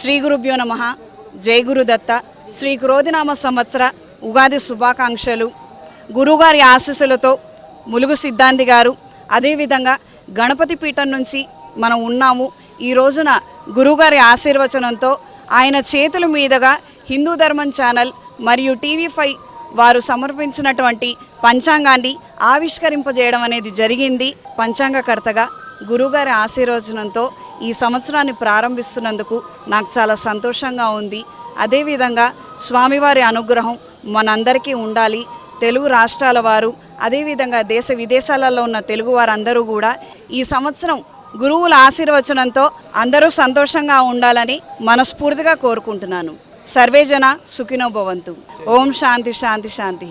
శ్రీ గురుభ్యో నమ. జై గురుదత్త శ్రీ క్రోధినామ సంవత్సర ఉగాది శుభాకాంక్షలు. గురుగారి ఆశీస్సులతో ములుగు సిద్ధాంతి గారు అదేవిధంగా గణపతి పీఠం నుంచి మనం ఉన్నాము. ఈ రోజున గురుగారి ఆశీర్వచనంతో ఆయన చేతుల మీదుగా హిందూ ధర్మం ఛానల్ మరియు టీవీ ఫైవ్ వారు సమర్పించినటువంటి పంచాంగాన్ని ఆవిష్కరింపజేయడం అనేది జరిగింది పంచాంగకర్తగా. గురుగారి ఆశీర్వచనంతో ఈ సంవత్సరాన్ని ప్రారంభిస్తున్నందుకు నాకు చాలా సంతోషంగా ఉంది. అదేవిధంగా స్వామివారి అనుగ్రహం మనందరికీ ఉండాలి. తెలుగు రాష్ట్రాల వారు అదేవిధంగా దేశ విదేశాలలో ఉన్న తెలుగు వారందరూ కూడా ఈ సంవత్సరం గురువుల ఆశీర్వచనంతో అందరూ సంతోషంగా ఉండాలని మనస్ఫూర్తిగా కోరుకుంటున్నాను. సర్వేజన సుఖినో భవంతు. ఓం శాంతి శాంతి శాంతి